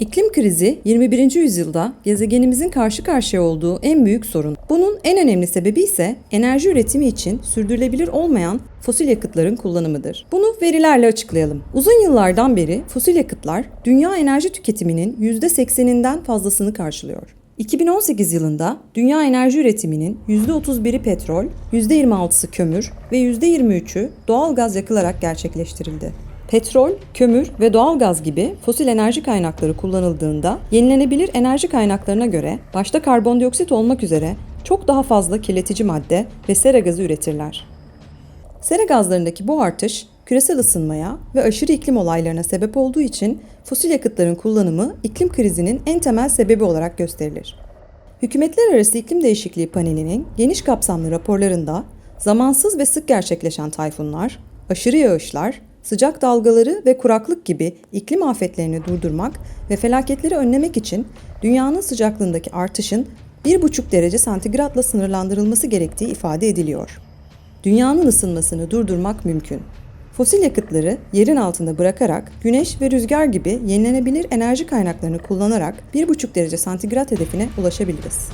İklim krizi 21. yüzyılda gezegenimizin karşı karşıya olduğu en büyük sorun. Bunun en önemli sebebi ise enerji üretimi için sürdürülebilir olmayan fosil yakıtların kullanımıdır. Bunu verilerle açıklayalım. Uzun yıllardan beri fosil yakıtlar dünya enerji tüketiminin %80'inden fazlasını karşılıyor. 2018 yılında dünya enerji üretiminin %31'i petrol, %26'sı kömür ve %23'ü doğal gaz yakılarak gerçekleştirildi. Petrol, kömür ve doğal gaz gibi fosil enerji kaynakları kullanıldığında yenilenebilir enerji kaynaklarına göre başta karbondioksit olmak üzere çok daha fazla kirletici madde ve sera gazı üretirler. Sera gazlarındaki bu artış küresel ısınmaya ve aşırı iklim olaylarına sebep olduğu için fosil yakıtların kullanımı iklim krizinin en temel sebebi olarak gösterilir. Hükümetler Arası İklim Değişikliği Paneli'nin geniş kapsamlı raporlarında zamansız ve sık gerçekleşen tayfunlar, aşırı yağışlar, sıcak dalgaları ve kuraklık gibi iklim afetlerini durdurmak ve felaketleri önlemek için dünyanın sıcaklığındaki artışın 1,5 derece santigratla sınırlandırılması gerektiği ifade ediliyor. Dünyanın ısınmasını durdurmak mümkün. Fosil yakıtları yerin altında bırakarak güneş ve rüzgar gibi yenilenebilir enerji kaynaklarını kullanarak 1,5 derece santigrat hedefine ulaşabiliriz.